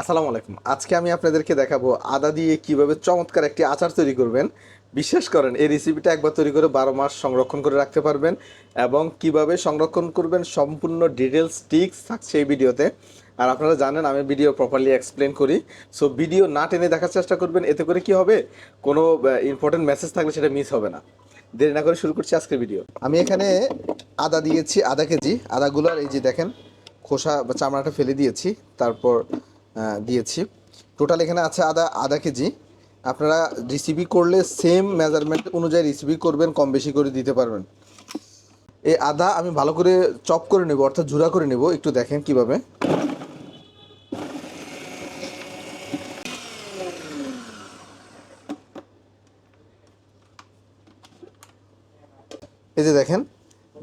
আসসালামু আলাইকুম। আজকে আমি আপনাদেরকে দেখাবো আদা দিয়ে কীভাবে চমৎকার একটি আচার তৈরি করবেন। বিশ্বাস করেন, এই রেসিপিটা একবার তৈরি করে বারো মাস সংরক্ষণ করে রাখতে পারবেন এবং কীভাবে সংরক্ষণ করবেন সম্পূর্ণ ডিটেলস টিক্স থাকছে এই ভিডিওতে। আর আপনারা জানেন, আমি ভিডিও প্রপারলি এক্সপ্লেন করি। সো ভিডিও না টেনে দেখার চেষ্টা করবেন, এতে করে কি হবে? কোনো ইম্পর্টেন্ট মেসেজ থাকলে সেটা মিস হবে না। দেরি না করে শুরু করছি আজকের ভিডিও আমি এখানে আদা দিয়েছি, আধা কেজি। আদাগুলোর এই যে দেখেন, খোসা বা চামড়াটা ফেলে দিয়েছি। তারপর দিয়েছি। টোটাল এখানে আছে আদা আধা কেজি। আপনারা রেসিপি করলে সেম মেজারমেন্ট অনুযায়ী রেসিপি করবেন, কম বেশি করে দিতে পারবেন। এই আদা আমি ভালো করে চপ করে নেব, অর্থাৎ ঝুরা করে নেব, একটু দেখেন কীভাবে। এই যে দেখেন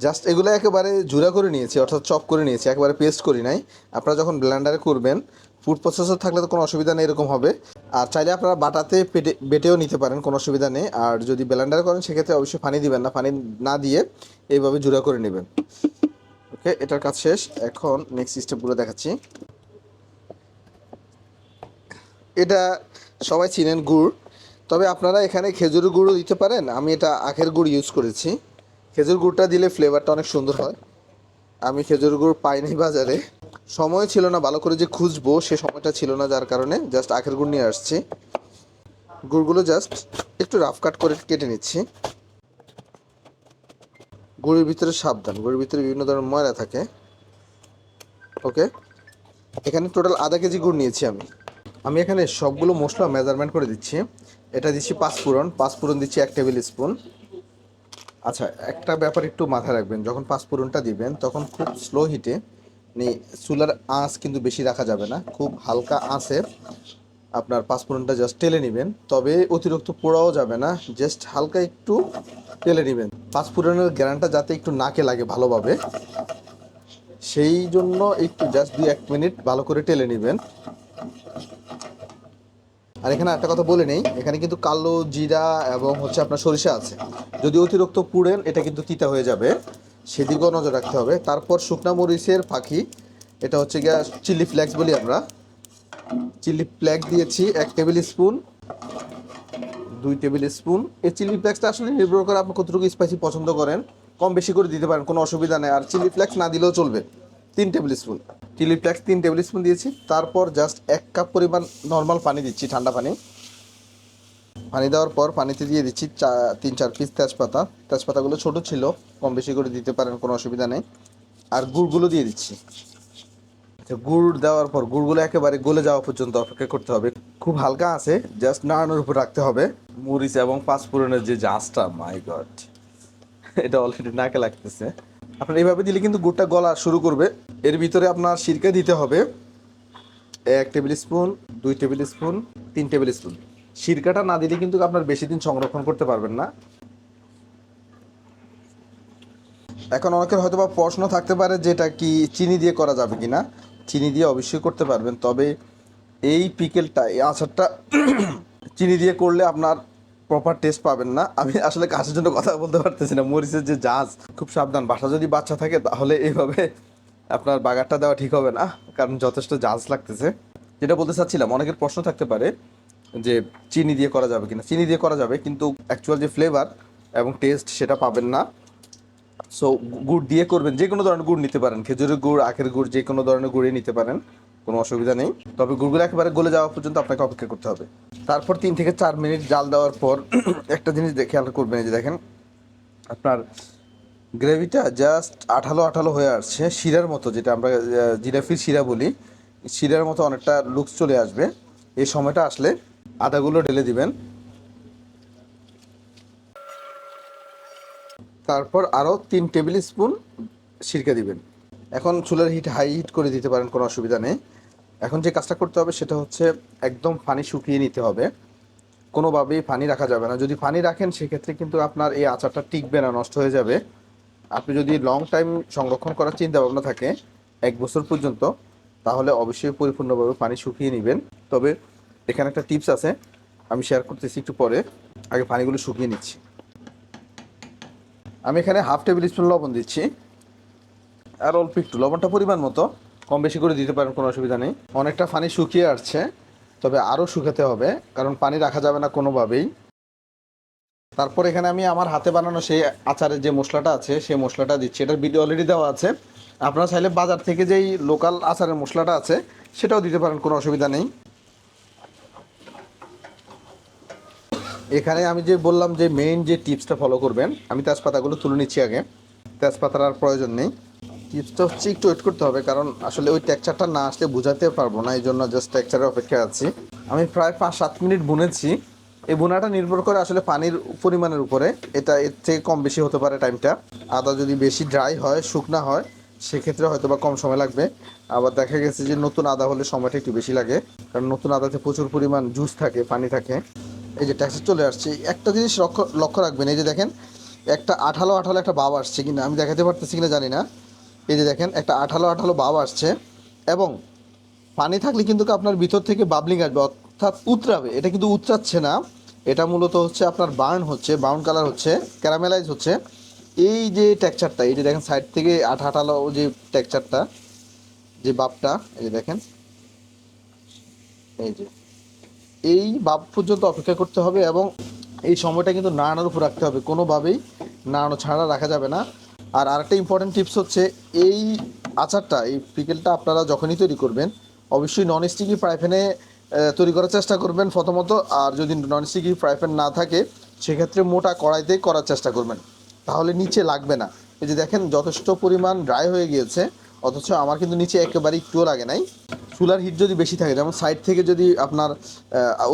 জাস্ট এগুলো একেবারে জুড়া করে নিয়েছি, অর্থাৎ চপ করে নিয়েছি, একেবারে পেস্ট করি নাই। আপনারা যখন ব্লেন্ডারে করবেন ফুড প্রসেসর থাকলে তো কোনো অসুবিধা নেই, এরকম হবে। আর চাইলে আপনারা বাটাতে পেটে, বেটেও নিতে পারেন, কোনো অসুবিধা নেই। আর যদি ব্লেন্ডারে করেন, সেক্ষেত্রে অবশ্যই পানি দিবেন না, পানি না দিয়ে এইভাবে জুড়া করে নেবেন। ওকে, এটার কাজ শেষ। এখন নেক্সট স্টেপগুলো দেখাচ্ছি। এটা সবাই চিনেন গুড়। তবে আপনারা এখানে খেজুরের গুঁড়ও দিতে পারেন। আমি এটা আখের গুড় ইউজ করেছি। খেজুর গুড়টা দিলে ফ্লেভারটা অনেক সুন্দর হয়। আমি খেজুর গুড় পাইনি বাজারে। সময় ছিল না ভালো করে যে খুঁজবো, সে সময়টা ছিল না যার কারণে জাস্ট আখের গুড় নিয়ে আসছি। গুড়গুলো জাস্ট একটু রাফ কাট করে কেটে নিচ্ছি। গুড়ের ভিতরে সাবধান, গুড়ের ভিতরে বিভিন্ন ধরনের ময়লা থাকে। ওকে এখানে টোটাল আধা কেজি গুড় নিয়েছি আমি। আমি এখানে সবগুলো মশলা মেজারমেন্ট করে দিচ্ছি। এটা দিচ্ছি পাঁচ ফোড়ন পাঁচ ফোড়ন দিচ্ছি এক টেবিল স্পুন। আচ্ছা একটা ব্যাপার একটু মাথায় রাখবেন। যখন পাঁচফোড়নটা দিবেন, তখন খুব স্লো হিটে মানে চুলার আঁচ কিন্তু বেশি রাখা যাবে না। খুব হালকা আঁচে আপনার পাঁচফোড়নটা জাস্ট টেলে নেবেন। তবে অতিরিক্ত পোড়াও যাবে না জাস্ট হালকা একটু টেলে নেবেন। পাঁচফোড়নের গ্যারানটা যাতে একটু নাকে লাগে ভালোভাবে, সেই জন্য একটু জাস্ট দুই এক মিনিট ভালো করে টেলে নেবেন। আর এখানে একটা কথা বলে নেই, এখানে কিন্তু কালো জিরা এবং হচ্ছে আপনার সরিষা আছে। যদি অতিরিক্ত পুড়েন, এটা কিন্তু তিতা হয়ে যাবে। সেদিকেও নজর রাখতে হবে। তারপর শুকনা মরিচের পাখি, এটা হচ্ছে গিয়া চিলি ফ্লেক্স বলি আমরা। চিলি ফ্লেক্স দিয়েছি এক টেবিল স্পুন, দুই টেবিল স্পুন। এই চিলি ফ্লেক্সটা আসলে নির্ভর করে আপনি কতটুকু স্পাইসি পছন্দ করেন। কম বেশি করে দিতে পারেন, কোনো অসুবিধা নেই। আর চিলি ফ্লেক্স না দিলেও চলবে। তিন টেবিল স্পুন। চিলি ফ্লেক্স তিন টেবিল স্পুন দিয়েছি। তারপর জাস্ট এক কাপ পরিমাণ নর্মাল পানি দিচ্ছি, ঠান্ডা পানি। পানি দেওয়ার পর পানিতে দিয়ে দিচ্ছি চা, তিন চার পিস তেজপাতা। তেজপাতাগুলো ছোট ছিল, কম বেশি করে দিতে পারেন, কোনো অসুবিধা নেই। আর গুড়গুলো দিয়ে দিচ্ছি। আচ্ছা গুড় দেওয়ার পর, গুড়গুলো একেবারে গলে যাওয়া পর্যন্ত অপেক্ষা করতে হবে। খুব হালকা আছে জাস্ট নাড়ানোর উপর রাখতে হবে। মরিচ এবং পাঁচফোড়নের যে জাঁচটা মাই গড এটা অলরেডি নাকে লাগতেছে। আপনার এইভাবে দিলে কিন্তু গুড়টা গলা শুরু করবে। এর ভিতরে আপনার সিরকা দিতে হবে। এক টেবিল স্পুন, দুই টেবিল স্পুন, তিন টেবিল স্পুন। সিরকাটা না দিলে কিন্তু আপনার বেশি দিন সংরক্ষণ করতে পারবেন না। এখন অনেকের হয়তো বা প্রশ্ন থাকতে পারে যে এটা কি চিনি দিয়ে করা যাবে কি না চিনি দিয়ে অবশ্যই করতে পারবেন। তবে এই পিকেলটা, এই আচারটা চিনি দিয়ে করলে আপনার প্রপার টেস্ট পাবেন না। আমি আসলে কাছের জন্য কথা বলতে পারতেছি না। মরিচের যে জাজ, খুব সাবধান। বাসা যদি বাচ্চা থাকে, তাহলে এইভাবে আপনার বাগারটা দেওয়া ঠিক হবে না, কারণ যথেষ্ট জাজ লাগতেছে। যেটা বলতে চাচ্ছিলাম, অনেকের প্রশ্ন থাকতে পারে যে চিনি দিয়ে করা যাবে কিনা। চিনি দিয়ে করা যাবে, কিন্তু অ্যাকচুয়াল যে ফ্লেভার এবং টেস্ট সেটা পাবেন না। সো গুড় দিয়ে করবেন যে কোনো ধরনের গুড় নিতে পারেন। খেজুরের গুড়, আখের গুড় যে কোনো ধরনের গুড়ই নিতে পারেন। কোনো অসুবিধা নেই। তবে গুড়গুলো একেবারে গলে যাওয়া পর্যন্ত আপনাকে অপেক্ষা করতে হবে। তারপর তিন থেকে চার মিনিট জাল দেওয়ার পর একটা জিনিস খেয়াল করবেন যে দেখেন, আপনার গ্রেভিটা জাস্ট আঠালো আঠালো হয়ে আসছে, শিরার মতো যেটা আমরা জিরাফির শিরা বলি, শিরার মতো অনেকটা লুকস চলে আসবে। এই সময়টা আসলে আদাগুলো ঢেলে দিবেন। তারপর আরও তিন টেবিল স্পুন সিরকা দিবেন। এখন চুলার হিট হাই হিট করে দিতে পারেন, কোনো অসুবিধা নেই। এখন যে কাজটা করতে হবে সেটা হচ্ছে একদম পানি শুকিয়ে নিতে হবে। কোনোভাবেই পানি রাখা যাবে না। যদি পানি রাখেন, সেক্ষেত্রে কিন্তু আপনার এই আচারটা টিকবে না, নষ্ট হয়ে যাবে। আপনি যদি লং টাইম সংরক্ষণ করার চিন্তা ভাবনা থাকে, এক বছর পর্যন্ত, তাহলে অবশ্যই পরিপূর্ণভাবে পানি শুকিয়ে নেবেন। তবে এখানে একটা টিপস আছে, আমি শেয়ার করতেছি একটু পরে। আগে পানিগুলো শুকিয়ে নিচ্ছি। আমি এখানে হাফ টেবিল স্পুন লবণ দিচ্ছি। আর অল্প একটু, লবণটা পরিমাণ মতো। কম বেশি করে দিতে পারেন, কোনো অসুবিধা নেই। অনেকটা পানি শুকিয়ে আসছে, তবে আরও শুকাতে হবে, কারণ পানি রাখা যাবে না কোনোভাবেই। তারপর এখানে আমি আমার হাতে বানানো সেই আচারের যে মশলাটা আছে, সেই মশলাটা দিচ্ছি। এটার ভিডিও অলরেডি দেওয়া আছে। আপনারা চাইলে বাজার থেকে যেই লোকাল আচারের মশলাটা আছে, সেটাও দিতে পারেন, কোনো অসুবিধা নেই। এখানে আমি যে বললাম যে মেইন যে টিপসটা ফলো করবেন, আমি তেজপাতাগুলো তুলে নিচ্ছি আগে। তেজপাতার আর প্রয়োজন নেই। টিপসটা হচ্ছে একটু ওয়েট করতে হবে, কারণ আসলে ওই টেক্সচারটা না আসলে বোঝাতে পারব না, এই জন্য জাস্ট টেক্সচারের অপেক্ষায় আছি। আমি প্রায় পাঁচ সাত মিনিট বুনেছি। এই বোনাটা নির্ভর করে আসলে পানির পরিমাণের উপরে, এটা এর থেকে কম বেশি হতে পারে টাইমটা আদা যদি বেশি ড্রাই হয়, শুকনা হয়, সেক্ষেত্রে হয়তো বা কম সময় লাগবে। আবার দেখা গেছে যে নতুন আদা হলে সময়টা একটু বেশি লাগে, কারণ নতুন আদাতে প্রচুর পরিমাণ জুস থাকে, পানি থাকে। এই যে ট্যাক্সি চলে আসছে। একটা জিনিস লক্ষ্য লক্ষ্য রাখবেন, এই যে দেখেন, একটা আঠালো আঠালো একটা ভাব আসছে কিনা, আমি দেখাতে পারতেছি কিনা জানি না। এই যে দেখেন, একটা আঠালো আঠালো ভাব আসছে এবং পানি থাকলে কিন্তু আপনার ভিতর থেকে বাবলিং আসবে, অর্থাৎ উতরাবে। এটা কিন্তু উতরাচ্ছে না, এটা মূলত হচ্ছে আপনার বার্ন হচ্ছে ব্রাউন কালার হচ্ছে ক্যারামেলাইজ হচ্ছে। এই যে টেক্সচারটা এই যে দেখেন সাইড থেকে আঠা আঠালো যে টেক্সচারটা যে বাপটা, এই যে দেখেন, এই যে। এই বাপ পর্যন্ত অপেক্ষা করতে হবে এবং এই সময়টা কিন্তু নাড়ানোর উপর রাখতে হবে। কোনোভাবেই নাড়ানো ছাড়া রাখা যাবে না। আর আরেকটা ইম্পর্টেন্ট টিপস হচ্ছে, এই আচারটা, এই পিকেলটা আপনারা যখনই তৈরি করবেন, অবশ্যই নন স্টিকি ফ্রাই প্যানে তৈরি করার চেষ্টা করবেন প্রথমত। আর যদি নন স্টিকি ফ্রাই প্যান না থাকে, সেক্ষেত্রে মোটা কড়াইতে করার চেষ্টা করবেন। তাহলে নিচে লাগবে না। এই যে দেখেন, যথেষ্ট পরিমাণ ড্রাই হয়ে গিয়েছে, অথচ আমার কিন্তু নিচে একেবারে একটুও লাগে নাই। চুলার হিট যদি বেশি থাকে, যেমন সাইড থেকে যদি আপনার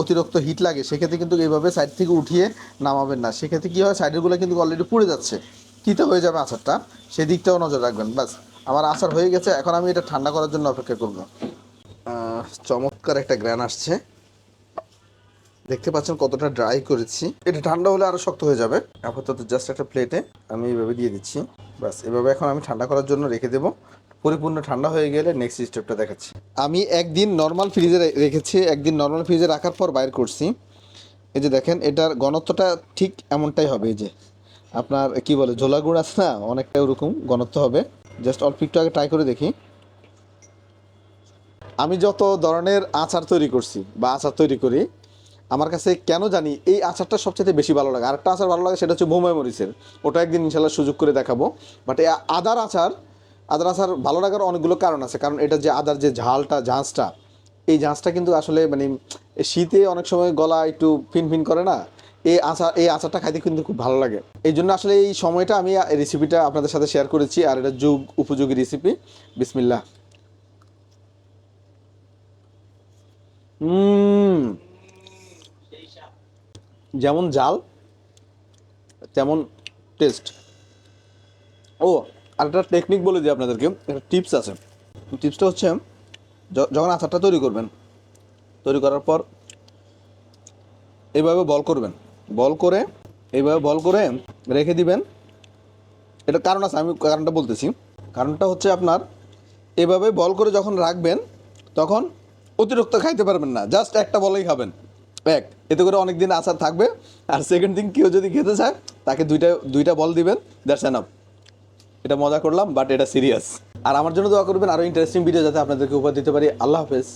অতিরিক্ত হিট লাগে, সেক্ষেত্রে কিন্তু এইভাবে সাইড থেকে উঠিয়ে নামাবেন না। সেক্ষেত্রে কী হয় সাইডেরগুলো কিন্তু অলরেডি পুড়ে যাচ্ছে। তিতে হয়ে যাবে আচারটা সেই দিকটাও নজর রাখবেন। বাস, আমার আচার হয়ে গেছে, এখন আমি এটা ঠান্ডা করার জন্য অপেক্ষা করব। চমৎকার একটা গ্রান আসছে। দেখতে পাচ্ছেন কতটা ড্রাই করেছি। এটা ঠান্ডা হলে আরও শক্ত হয়ে যাবে। আপাতত জাস্ট একটা প্লেটে আমি এইভাবে দিয়ে দিচ্ছি। বাস, এভাবে এখন আমি ঠান্ডা করার জন্য রেখে দেবো। পরিপূর্ণ ঠান্ডা হয়ে গেলে নেক্সট স্টেপটা দেখাচ্ছি। আমি একদিন নর্মাল ফ্রিজে রেখেছি, একদিন নর্মাল ফ্রিজে রাখার পর বাইর করছি। এই যে দেখেন, এটার ঘনত্বটা ঠিক এমনটাই হবে, এই যে। আপনার, কি বলে, ঝোলা গুড় আছে না, অনেকটা ওরকম ঘনত্ব হবে। জাস্ট অল্প একটু আগে ট্রাই করে দেখি। আমি যত ধরনের আচার তৈরি করছি বা আচার তৈরি করি, আমার কাছে কেন জানি এই আচারটা সবচেয়ে বেশি ভালো লাগে। আরেকটা আচার ভালো লাগে, সেটা হচ্ছে বোম্বাই মরিচের। ওটা একদিন ইনশাল্লাহ সুযোগ করে দেখাবো। বাট এই আদার আচার আদার আচার ভালো লাগার অনেকগুলো কারণ আছে। কারণ এটা যে আদার যে ঝালটা ঝাঁঝটা এই ঝাঁঝটা কিন্তু আসলে মানে শীতে অনেক সময় গলা একটু ফিন ফিন করে না এই আচার এই আচারটা খাইতে কিন্তু খুব ভালো লাগে। এই জন্য আসলে এই সময়টা আমি রেসিপিটা আপনাদের সাথে শেয়ার করেছি, আর এটা যুগ, উপযোগী রেসিপি বিসমিল্লাহ। হুম। যেমন জাল, তেমন টেস্ট ও, আর একটা টেকনিক বলে দিই আপনাদেরকে, একটা টিপস আছে। টিপসটা হচ্ছে যখন আচারটা তৈরি করবেন, তৈরি করার পর এইভাবে বল করবেন। বল করে, এইভাবে বল করে রেখে দিবেন। এটা কারণ আছে, আমি কারণটা বলতেছি। কারণটা হচ্ছে আপনার, এভাবে বল করে যখন রাখবেন, তখন অতিরিক্ত খাইতে পারবেন না। জাস্ট একটা বলেই খাবেন। এক, এতে করে অনেক দিন আচার থাকবে। আর সেকেন্ড থিং কেউ যদি খেতে চায়, তাকে দুইটা দুইটা বল দিবেন। দ্যাটস এনাফ এটা মজা করলাম বাট এটা সিরিয়াস আর আমার জন্য দোয়া করবেন আরও ইন্টারেস্টিং ভিডিও যাতে আপনাদেরকে উপহার দিতে পারি। আল্লাহ হাফেজ।